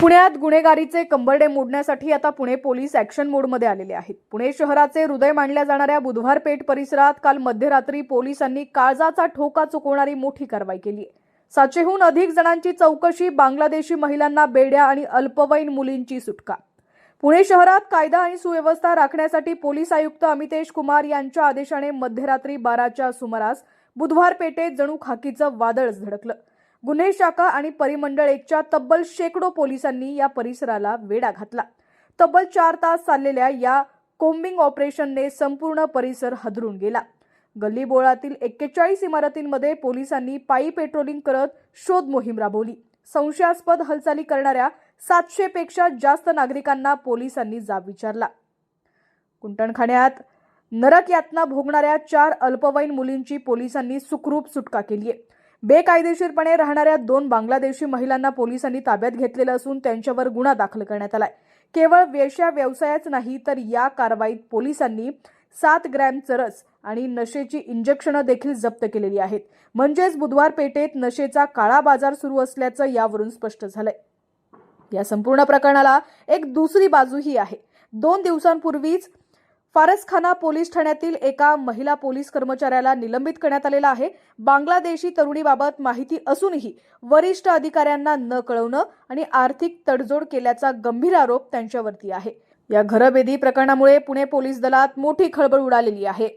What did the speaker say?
पुण्यात गुन्हेगारीचे कंबरडे मोडण्यासाठी आता Pune police action मोडमध्ये आलेले आहेत. पुणे शहराचे हृदय मानल्या जाणाऱ्या बुधवार पेठ परिसरात काल मध्यरात्री पोलिसांनी काळजाचा ठोका चुकवणारी मोठी कारवाई केली आहे. सातशेहून अधिक जणांची चौकशी बांगलादेशी महिलांना बेड्या आणि अल्पवयीन मुलींची सुटका. पुणे शहरात कायदा आणि सुव्यवस्था राखण्यासाठी पोलीस आयुक्त अमितेश कुमार यांच्या आदेशाने मध्यरात्री बाराच्या सुमारास बुधवार पेठेत जणू खाकीचं वादळच धडकलं. गुन्हे शाखा आणि परिमंडळ एकच्या तब्बल शेकडो पोलिसांनी या परिसराला वेढा घातला. तब्बल चार तास चाललेल्या या कोम्बिंग ऑपरेशनने संपूर्ण परिसर हदरून गेला. गल्लीबोळातील एक्केचाळीस इमारतींमध्ये पोलिसांनी पायी पेट्रोलिंग करत शोध मोहीम राबवली. संशयास्पद हालचाली करणाऱ्या सातशे पेक्षा जास्त नागरिकांना पोलिसांनी जाब विचारला. कुंटणखाण्यात नरक यातना भोगणाऱ्या चार अल्पवयीन मुलींची पोलिसांनी सुखरूप सुटका केली आहे बेकायदेशीरपणे राहणाऱ्या दोन बांगलादेशी महिलांना पोलिसांनी ताब्यात घेतलेलं असून त्यांच्यावर गुन्हा दाखल करण्यात आलाय. केवळ वेश्या व्यवसायाच नाही तर या कारवाईत पोलिसांनी सात ग्रॅम चरस आणि नशेची इंजेक्शनं देखील जप्त केलेली आहेत. म्हणजेच बुधवार पेठेत नशेचा काळा बाजार सुरू असल्याचं यावरून स्पष्ट झालंय. या संपूर्ण प्रकरणाला एक दुसरी बाजूही आहे. दोन दिवसांपूर्वीच फारसखाना पोलीस ठाण्यातील एका महिला पोलीस कर्मचाऱ्याला निलंबित करण्यात आलेला आहे. बांगलादेशी तरुणीबाबत माहिती असूनही वरिष्ठ अधिकाऱ्यांना न कळवणं आणि आर्थिक तडजोड केल्याचा गंभीर आरोप त्यांच्यावरती आहे. या घरबेदी प्रकरणामुळे पुणे पोलीस दलात मोठी खळबळ उडालेली आहे.